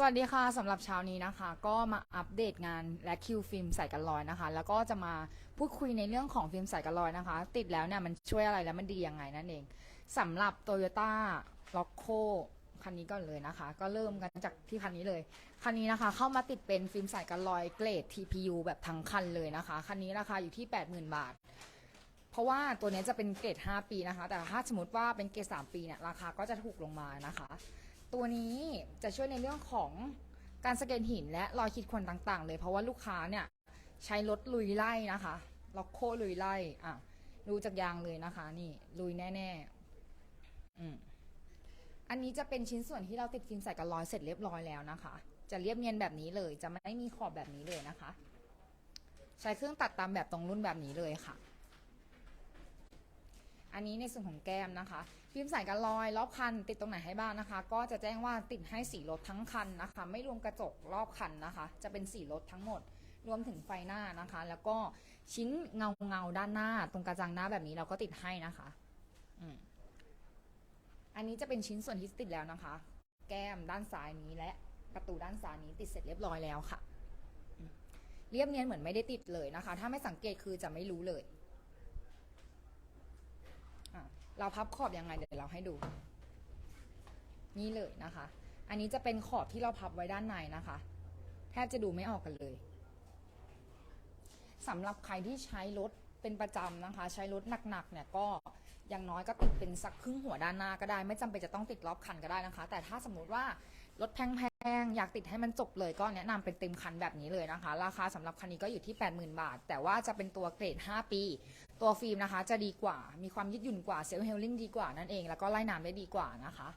สวัสดีค่ะสำหรับเช้านี้นะคะ ก็มาอัปเดตงานและคิวฟิล์มใส่กันรอยนะคะ แล้วก็จะมาพูดคุยในเรื่องของฟิล์มใส่กันรอยนะคะ ติดแล้วเนี่ยมันช่วยอะไรแล้วมันดียังไงนั่นเองสำหรับ Toyota l o c o คันนี้ก่อนเลยนะคะ ก็เริ่มกันจากที่คันนี้เลย คันนี้นะคะ เข้ามาติดเป็นฟิล์มใส่กันรอยเกรด TPU แบบทั้งคันเลยนะคะ คันนี้ราคาอยู่ที่ 80,000 บาทเพราะว่าตัวนี้จะเป็นเกรด 5 ปีนะคะ แต่ถ้าสมมติว่าเป็นเกรด 3 ปีเนี่ยราคาก็จะถูกลงมานะคะ ตัวนี้จะช่วยในเรื่องของการสแกนหินและรอยขีดข่วนต่างๆ เลย เพราะว่าลูกค้าเนี่ยใช้รถลุยไล่นะคะล็อกโคลุยไล่อะดูจากยางเลยนะคะ นี่ลุยแน่ๆอืมอันนี้จะเป็นชิ้นส่วนที่เราติดฟิล์มใส่กันรอยเสร็จเรียบร้อยแล้วนะคะ จะเรียบเนียนแบบนี้เลย จะไม่มีขอบแบบนี้เลยนะคะ ใช้เครื่องตัดตามแบบตรงรุ่นแบบนี้เลยค่ะ อันนี้ในส่วนของแก้มนะคะ ฟิล์มใส่กันรอยรอบคันติดตรงไหนให้บ้างนะคะ ก็จะแจ้งว่าติดให้สีรถทั้งคันนะคะ ไม่รวมกระจกรอบคันนะคะ จะเป็นสีรถทั้งหมด รวมถึงไฟหน้านะคะ แล้วก็ชิ้นเงาเงาด้านหน้า ตรงกระจังหน้าแบบนี้เราก็ติดให้นะคะ อืมอันนี้จะเป็นชิ้นส่วนที่ติดแล้วนะคะ แก้มด้านซ้ายนี้และประตูด้านซ้ายนี้ติดเสร็จเรียบร้อยแล้วค่ะ เรียบเนียนเหมือนไม่ได้ติดเลยนะคะ ถ้าไม่สังเกตคือจะไม่รู้เลย อะ เราพับขอบยังไงเดี๋ยวเราให้ดู นี่เลยนะคะ อันนี้จะเป็นขอบที่เราพับไว้ด้านในนะคะ แทบจะดูไม่ออกกันเลยสำหรับใครที่ใช้รถเป็นประจำนะคะ ใช้รถหนักๆเนี่ยก็อย่างน้อยก็ติดเป็นสักครึ่งหัวด้านหน้าก็ได้ ไม่จำเป็นจะต้องติดรอบคันก็ได้นะคะ แต่ถ้าสมมติว่ารถแพง ๆอยากติดให้มันจบเลยก็แนะนำเป็นเต็มคันแบบนี้เลยนะคะ ราคาสำหรับคันนี้ก็อยู่ที่ 80,000 บาท แต่ว่าจะเป็นตัวเกรด 5 ปี ตัวฟิล์มนะคะจะดีกว่า มีความยืดหยุ่นกว่าเซลล์เฮลลิ่งดีกว่านั่นเอง แล้วก็ไล่น้ำได้ดีกว่านะคะ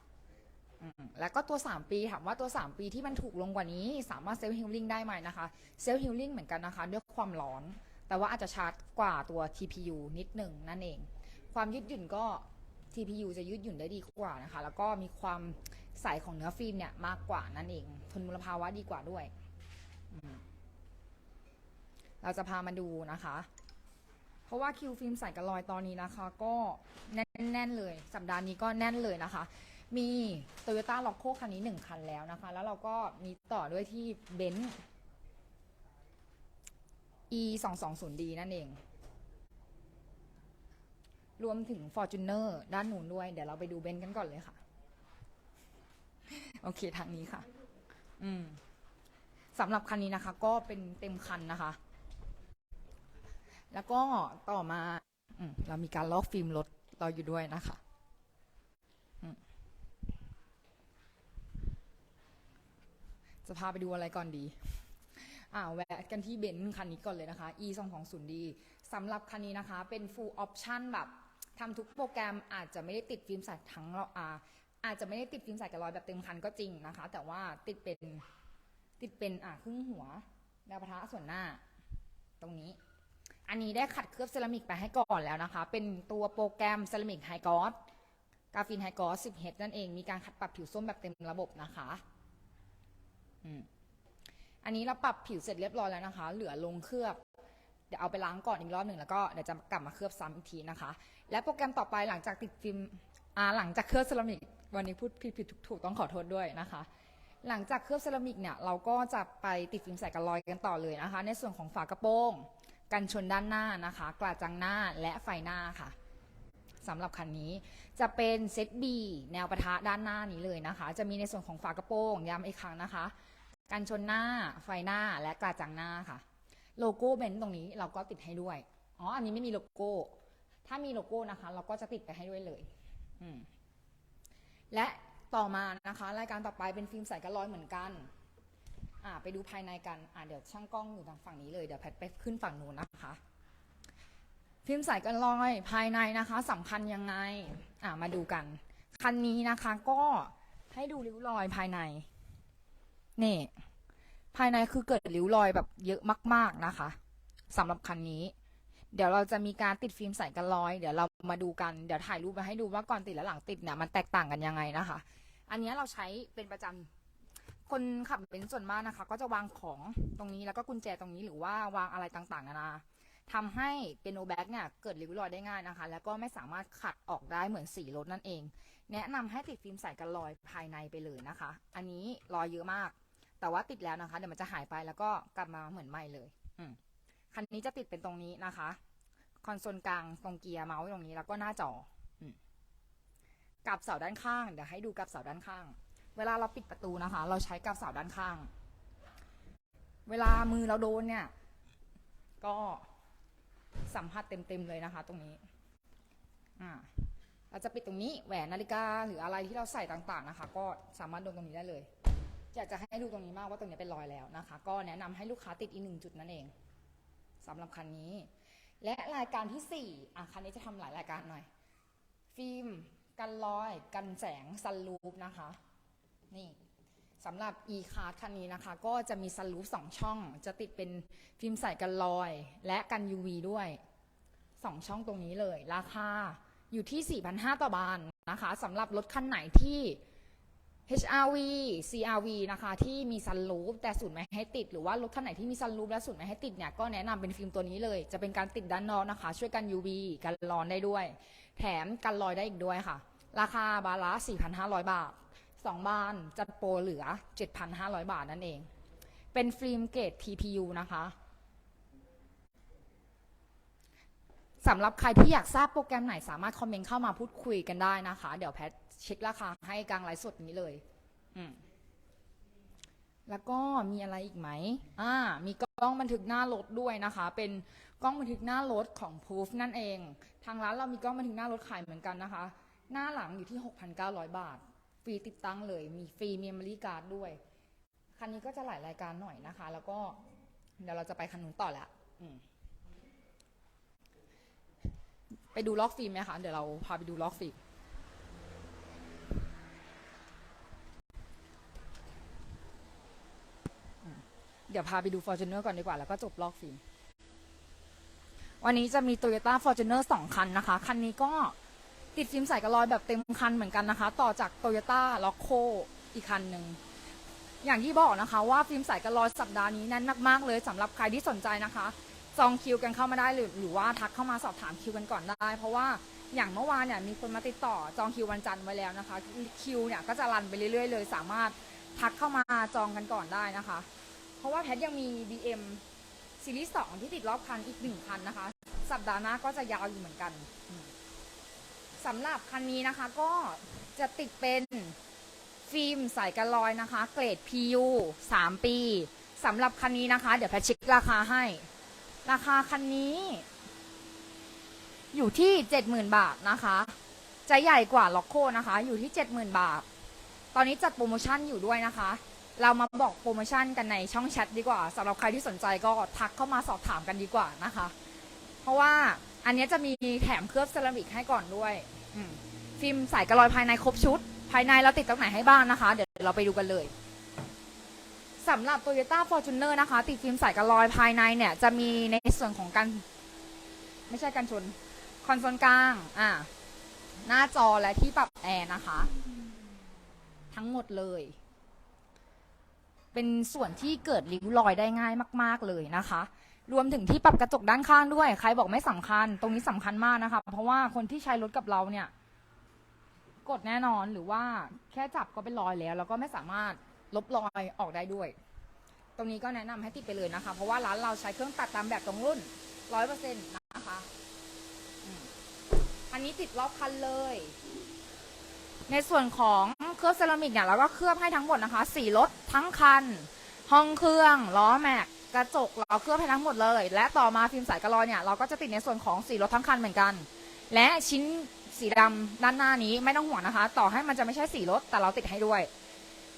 อืมแล้วก็ตัว 3 ปีถามว่าตัว 3 ปีที่มันถูกลงกว่านี้ สามารถเซลล์เฮลลิ่งได้ไหมนะคะเซลล์เฮลลิ่งเหมือนกันนะคะด้วยความร้อน แต่ว่าอาจจะชาร์จกว่าตัว TPU นิดหนึ่งนั่นเอง ความยืดหยุ่นก็ TPU จะยืดหยุ่นได้ดีกว่านะคะ แล้วก็มีความ ใสของเนื้อฟิล์มเนี่ยมากกว่านั่นเอง ทนมลภาวะดีกว่าด้วย เราจะพามาดูนะคะ เพราะว่าคิวฟิล์มใส่กระลอยตอนนี้นะคะ ก็แน่นๆเลย สัปดาห์นี้ก็แน่นเลยนะคะ มี Toyota l o c o คันนี้หนึ่งคันแล้วนะคะ แล้วเราก็มีต่อด้วยที่เบนซ์ e 2 2 0 d นั่นเอง รวมถึง Fortuner ด้านหนูนด้วย เดี๋ยวเราไปดูเบนซ์กันก่อนเลยค่ะ โอเคทางนี้ค่ะ อืมสำหรับคันนี้นะคะ ก็เป็นเต็มคันนะคะ แล้วก็ต่อมาอืมเรามีการลอกฟิล์มรถเราอยู่ด้วยนะคะจะพาไปดูอะไรก่อนดี อ่าแวะกันที่เบนซ์คันนี้ก่อนเลยนะคะ e 2 2 0 d สำหรับคันนี้นะคะ เป็น full option แบบทำทุกโปรแกรมอาจจะไม่ได้ติดฟิล์มใส่ทั้งเราอ่า อาจจะไม่ได้ติดฟิล์มใสกับรอยแบบเต็มคันก็จริงนะคะ แต่ว่าติดเป็นติดเป็นอ่าครึ่งหัวแนวปะทะส่วนหน้า ตรงนี้ อันนี้ได้ขัดเคลือบเซรามิกไปให้ก่อนแล้วนะคะ เป็นตัวโปรแกรมเซรามิกไฮกอสกาฟินไฮกอส 10 h นั่นเอง มีการขัดปรับผิวส้มแบบเต็มระบบนะคะอืมอันนี้เราปรับผิวเสร็จเรียบร้อยแล้วนะคะ เหลือลงเคลือบ เดี๋ยวเอาไปล้างก่อนอีกรอบหนึ่งแล้วก็เดี๋ยวจะกลับมาเคลือบซ้ำอีกทีนะคะ และโปรแกรมต่อไปหลังจากติดฟิล์มอ่าหลังจากเคลือบเซรามิก วันนี้พูดผิดผิดถูกถูกต้องขอโทษด้วยนะคะ หลังจากเคลือบเซรามิกเนี่ยเราก็จะไปติดฟิล์มใส่กันรอยกันต่อเลยนะคะ ในส่วนของฝากระโปรงกันชนด้านหน้านะคะกระจังหน้าและไฟหน้าค่ะสำหรับคันนี้จะเป็นเซต B แนวปะทะด้านหน้านี้เลยนะคะ จะมีในส่วนของฝากระโปรงย้ำอีกครั้งนะคะ กันชนหน้าไฟหน้าและกระจังหน้าค่ะ โลโก้เบนซ์ตรงนี้เราก็ติดให้ด้วยอ๋ออันนี้ไม่มีโลโก้ ถ้ามีโลโก้นะคะ เราก็จะติดไปให้ด้วยเลย อืม และต่อมานะคะรายการต่อไปเป็นฟิล์มใสกันรอยเหมือนกันอ่าไปดูภายในกันอ่าเดี๋ยวช่างกล้องอยู่ทางฝั่งนี้เลยเดี๋ยวแพทไปขึ้นฝั่งนู้นนะคะ ฟิล์มใสกันรอยภายในนะคะสำคัญยังไงอ่ามาดูกัน คันนี้นะคะก็ให้ดูริ้วรอยภายในนี่ภายในคือเกิดริ้วรอยแบบเยอะมาก ๆนะคะสำหรับคันนี้ เดี๋ยวเราจะมีการติดฟิล์มใส่กันรอย เดี๋ยวเรามาดูกัน เดี๋ยวถ่ายรูปมาให้ดูว่าก่อนติดและหลังติดเนี่ยมันแตกต่างกันยังไงนะคะ อันนี้เราใช้เป็นประจำคนขับเป็นส่วนมากนะคะ ก็จะวางของตรงนี้แล้วก็กุญแจตรงนี้หรือว่าวางอะไรต่างๆนานาทำให้เป็นโนแบ็กเนี่ยเกิดริ้วรอยได้ง่ายนะคะ แล้วก็ไม่สามารถขัดออกได้เหมือนสีรถนั่นเอง แนะนำให้ติดฟิล์มใส่กันรอยภายในไปเลยนะคะ อันนี้รอยเยอะมาก แต่ว่าติดแล้วนะคะ เดี๋ยวมันจะหายไปแล้วก็กลับมาเหมือนใหม่เลย อืม คันนี้จะติดเป็นตรงนี้นะคะ คอนโซลกลางตรงเกียร์เมาส์ตรงนี้แล้วก็หน้าจอกับเสาด้านข้างเดี๋ยวให้ดูกับเสาด้านข้าง เวลาเราปิดประตูนะคะ เราใช้กับเสาด้านข้าง เวลามือเราโดนเนี่ย ก็สัมผัสเต็มๆเลยนะคะ ตรงนี้อ่าเราจะปิดตรงนี้แหวนนาฬิกาหรืออะไรที่เราใส่ต่างๆนะคะ ก็สามารถโดนตรงนี้ได้เลย อยากจะให้ดูตรงนี้มากว่าตรงนี้เป็นรอยแล้วนะคะ ก็แนะนำให้ลูกค้าติดอีกหนึ่งจุดนั่นเอง สำหรับคันนี้ และรายการที่สี่อะคันนี้จะทำหลายรายการหน่อย ฟิล์มกันรอย กันแสงซันรูฟนะคะ นี่สำหรับ e car คันนี้นะคะ ก็จะมีซันรูฟสองช่อง จะติดเป็นฟิล์มใส่กันรอย และกัน UV ด้วยสองช่องตรงนี้เลย ราคาอยู่ที่ 4,500 ต่อบานนะคะสำหรับรถคันไหนที่ HRV CRV นะคะที่มีซันรูฟแต่ศูนไม่ให้ติด หรือว่ารถคันไหนที่มีซันรูฟและศูนไม่ให้ติดเนี่ยก็แนะนำเป็นฟิล์มตัวนี้เลย จะเป็นการติดด้านนอกนะคะ ช่วยกัน UV กันร้อนได้ด้วย แถมกันรอยได้อีกด้วยค่ะ ราคาบาละ4,500 บาท 2 บานจัดโปรเหลือ 7,500 บาทนั่นเอง เป็นฟิล์มเกรด TPU นะคะสำหรับใครที่อยากทราบโปรแกรมไหนสามารถคอมเมนต์เข้ามาพูดคุยกันได้นะคะ เดี๋ยวแพท เช็คราคาให้กลางไลฟ์สดนี้เลย อืมแล้วก็มีอะไรอีกไหม อ่า มีกล้องบันทึกหน้ารถด้วยนะคะ เป็นกล้องบันทึกหน้ารถของ Proof นั่นเอง ทางร้านเรามีกล้องบันทึกหน้ารถขายเหมือนกันนะคะ หน้าหลังอยู่ที่ 6,900 บาท ฟรีติดตั้งเลย มีฟรีเมมโมรี่การ์ดด้วย คันนี้ก็จะหลายรายการหน่อยนะคะ แล้วก็เดี๋ยวเราจะไปคันนู้นต่อแล้วอืมไปดูล็อกฟิล์มไหมคะ เดี๋ยวเราพาไปดูล็อกฟิล์ม เดี๋ยวพาไปดู Fortuner ก่อนดีกว่า แล้วก็จบลอกฟิล์มวันนี้จะมี Toyota Fortuner 2 คันนะคะ คันนี้ก็ติดฟิล์มใส่กระลอยแบบเต็มคันเหมือนกันนะคะ ต่อจาก Toyota l o c o อีกคันหนึ่ง อย่างที่บอกนะคะว่าฟิล์มใส่กระลอยสัปดาห์นี้แน่นมากๆเลยสำหรับใครที่สนใจนะคะจองคิวกันเข้ามาได้หรือหรือว่าทักเข้ามาสอบถามคิวกันก่อนได้ เพราะว่าอย่างเมื่อวานเนี่ยมีคนมาติดต่อจองคิววันจันทร์ไว้แล้วนะคะ คิวเนี่ยก็จะรันไปเรื่อยๆเลย สามารถทักเข้ามาจองกันก่อนได้นะคะ เพราะว่าแพทยังมี BM ซีรีส์2ที่ติดรอบคันอีกหนึ่งคันนะคะ สัปดาห์หน้าก็จะยาวอยู่เหมือนกันสำหรับคันนี้นะคะก็จะติดเป็นฟิล์มใส่กันรอยนะคะ เกรด PU 3 ปีสำหรับคันนี้นะคะ เดี๋ยวแพทช็คราคาให้ ราคาคันนี้ อยู่ที่ 70,000 บาทนะคะ จะใหญ่กว่าล็อกโคนะคะ อยู่ที่ 70,000 บาท ตอนนี้จัดโปรโมชั่นอยู่ด้วยนะคะ เรามาบอกโปรโมชั่นกันในช่องแชทดีกว่าสำหรับใครที่สนใจก็ทักเข้ามาสอบถามกันดีกว่านะคะ เพราะว่าอันนี้จะมีแถมเคลือบเซรามิกให้ก่อนด้วยฟิล์มใส่กระลอยภายในครบชุด ภายในเราติดตรงไหนให้บ้างนะคะ เดี๋ยวเราไปดูกันเลยสำหรับ Toyota Fortuner นะคะ ติดฟิล์มใส่กระลอยภายในเนี่ย จะมีในส่วนของการไม่ใช่การชน คอนโซลกลางอ่าหน้าจอและที่ปรับแอร์นะคะ ทั้งหมดเลย เป็นส่วนที่เกิดริ้วรอยได้ง่ายมาก ๆเลยนะคะ รวมถึงที่ปรับกระจกด้านข้างด้วย ใครบอกไม่สำคัญ ตรงนี้สำคัญมากนะคะ เพราะว่าคนที่ใช้รถกับเราเนี่ย กดแน่นอนหรือว่าแค่จับก็เป็นรอยแล้ว แล้วก็ไม่สามารถลบรอยออกได้ด้วย ตรงนี้ก็แนะนำให้ติดไปเลยนะคะ เพราะว่าร้านเราใช้เครื่องตัดตามแบบตรงรุ่นร้อยเปอร์เซ็นต์นะคะ อันนี้ติดรอบคันเลย ในส่วนของเคลือบเซรามิกเนี่ยเราก็เคลือบให้ทั้งหมดนะคะสีรถทั้งคัน ห้องเครื่องล้อแม็กกระจกเราเคลือบให้ทั้งหมดเลย และต่อมาฟิล์มใสกระลอยเนี่ยเราก็จะติดในส่วนของสีรถทั้งคันเหมือนกัน และชิ้นสีดำด้านหน้านี้ไม่ต้องห่วงนะคะ ต่อให้มันจะไม่ใช่สีรถแต่เราติดให้ด้วย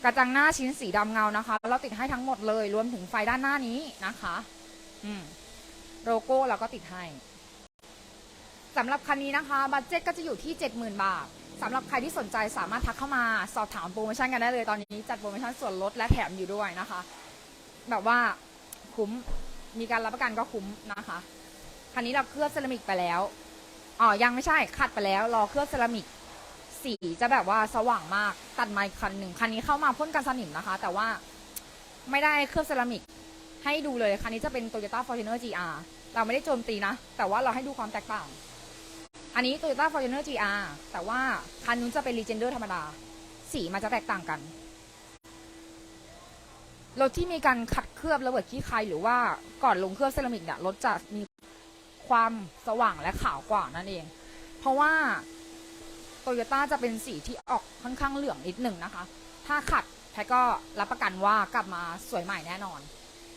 กระจังหน้าชิ้นสีดำเงานะคะ เราติดให้ทั้งหมดเลยรวมถึงไฟด้านหน้านี้นะคะ อืมโลโก้เราก็ติดให้ สำหรับคันนี้นะคะบัตเจ็ตก็จะอยู่ที่ 70,000 บาทสำหรับใครที่สนใจสามารถทักเข้ามาสอบถามโปรโมชั่นกันได้เลยตอนนี้จัดโปรโมชั่นส่วนลดและแถมอยู่ด้วยนะคะ แบบว่าคุ้มมีการรับประกันก็คุ้มนะคะคันนี้เราเคลือบเซรามิกไปแล้วอ๋อยังไม่ใช่ขัดไปแล้ว รอเคลือบเซรามิกสีจะแบบว่าสว่างมากตัดไมค์คันหนึ่งคันนี้เข้ามาพ่นกันสนิมนะคะ แต่ว่าไม่ได้เคลือบเซรามิกให้ดูเลยคันนี้จะเป็น Toyota Fortuner GR เราไม่ได้โจมตีนะ แต่ว่าเราให้ดูความแตกต่าง อันนี้ Toyota Fortuner GR แต่ว่าคันนู้นจะเป็น Legender ธรรมดา สีมันจะแตกต่างกัน รถที่มีการขัดเคลือบระเบิดขี้ใครหรือว่าก่อนลงเคลือบเซรามิกเนี่ยรถจะมีความสว่างและขาวกว่านั่นเอง เพราะว่าโตโยต้าจะเป็นสีที่ออกค่อนข้างเหลืองนิดหนึ่งนะคะ ถ้าขัดแพทก็รับประกันว่ากลับมาสวยใหม่แน่นอน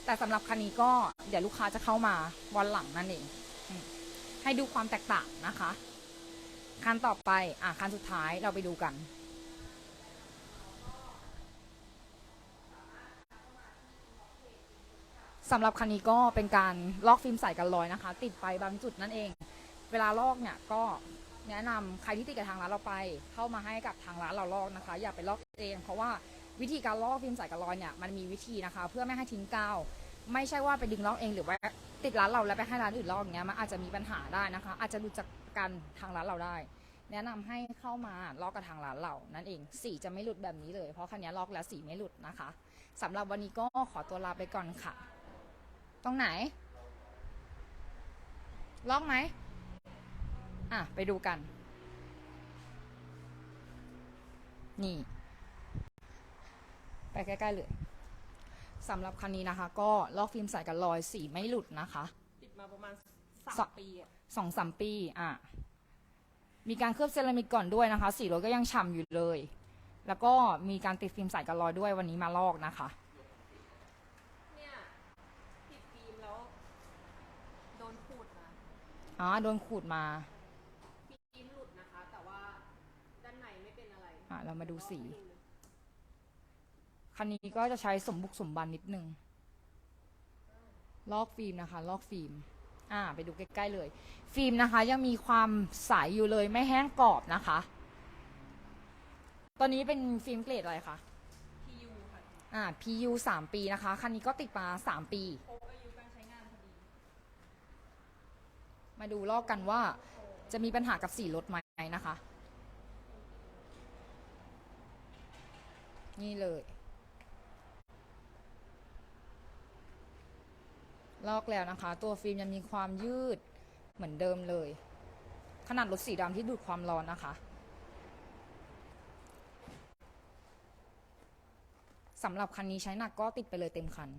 แต่สำหรับคันนี้ก็เดี๋ยวลูกค้าจะเข้ามาวันหลังนั่นเอง ให้ดูความแตกต่างนะคะ คันต่อไป อะคันสุดท้ายเราไปดูกัน สำหรับคันนี้ก็เป็นการลอกฟิล์มใส่กันรอยนะคะ ติดไปบางจุดนั่นเอง เวลาลอกเนี่ยก็แนะนำใครที่ติดกับทางร้านเราไป เข้ามาให้กับทางร้านเราลอกนะคะ อย่าไปลอกเองเพราะว่าวิธีการลอกฟิล์มใส่กันรอยเนี่ยมันมีวิธีนะคะ เพื่อไม่ให้ทิ้งกาว ไม่ใช่ว่าไปดึงลอกเองหรือว่า ติดร้านเราแล้วไปให้ร้านอื่นลอกอย่างเงี้ยมันอาจจะมีปัญหาได้นะคะ อาจจะหลุดจากกันทางร้านเราได้ แนะนำให้เข้ามาลอกกับทางร้านเรานั่นเองสีจะไม่หลุดแบบนี้เลย เพราะคันนี้ลอกแล้วสีไม่หลุดนะคะสำหรับวันนี้ก็ขอตัวลาไปก่อนค่ะ ตรงไหน ลอกไหมอะไปดูกัน นี่ ไปใกล้ๆเลย สำหรับคันนี้นะคะ ก็ลอกฟิล์มใส่กันรอยสีไม่หลุดนะคะ ติดมาประมาณสสามปีอะสองสามปีอะมีการเคลือบเซรามิกก่อนด้วยนะคะ สีรถก็ยังฉ่ำอยู่เลย แล้วก็มีการติดฟิล์มใส่กันรอยด้วยวันนี้มาลอกนะคะ เนี่ยติดฟิล์มแล้ว โดนขูดมาอ๋อโดนขูดมาฟิล์มหลุดนะคะ แต่ว่าด้านในไม่เป็นอะไรอะเรามาดูสีคั นนี้ก็จะใช้สมบุกสมบันนิดนึง ลอกฟิล์มนะคะ ลอกฟิล์ม อ่า ไปดูใกล้ๆเลย ฟิล์มนะคะ ยังมีความใสอยู่เลยไม่แห้งกรอบนะคะ ตอนนี้เป็นฟิล์มเกรดอะไรคะพียูค่ะ อ่า PU สามปีนะคะ คันนี้ก็ติดมาสามปีครบอายุการใช้งานพอดี มาดูลอกกันว่าจะมีปัญหากับสีรถไหมนะคะ นี่เลย ลอกแล้วนะคะ ตัวฟิล์มยังมีความยืดเหมือนเดิมเลย ขนาดรถสีดำที่ดูดความร้อนนะคะสำหรับคันนี้ใช้หนักก็ติดไปเลยเต็มคัน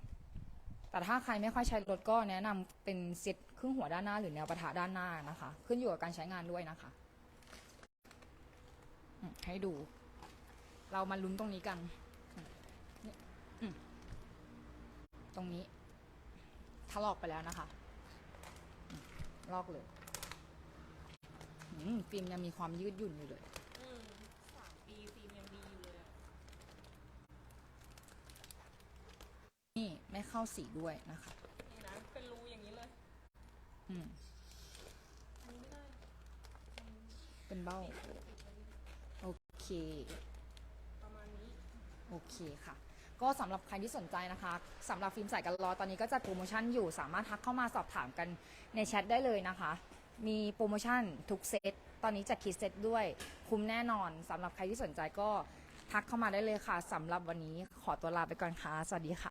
แต่ถ้าใครไม่ค่อยใช้รถก็แนะนำเป็นเซ็ตครึ่งหัวด้านหน้าหรือแนวปะทะด้านหน้านะคะ ขึ้นอยู่กับการใช้งานด้วยนะคะ ให้ดู เรามาลุ้นตรงนี้กัน ตรงนี้ ถลอกไปแล้วนะคะอืมลอกเลยอืมฟิล์มยังมีความยืดหยุ่นอยู่เลยอืมสามปีฟิล์มยังดีอยู่เลยอะนี่ไม่เข้าสีด้วยนะคะ นี่นะ เป็นรูอย่างนี้เลย อืมอันนี้ไม่ได้ เป็นเบ้า โอเค ประมาณนี้ โอเคค่ะ ก็สำหรับใครที่สนใจนะคะสำหรับฟิล์มใส่กันรอตอนนี้ก็จะโปรโมชั่นอยู่สามารถทักเข้ามาสอบถามกันในแชทได้เลยนะคะ มีโปรโมชั่นทุกเซตตอนนี้จัดคิดเซตด้วยคุ้มแน่นอนสำหรับใครที่สนใจก็ทักเข้ามาได้เลยค่ะสำหรับวันนี้ขอตัวลาไปก่อนค่ะสวัสดีค่ะ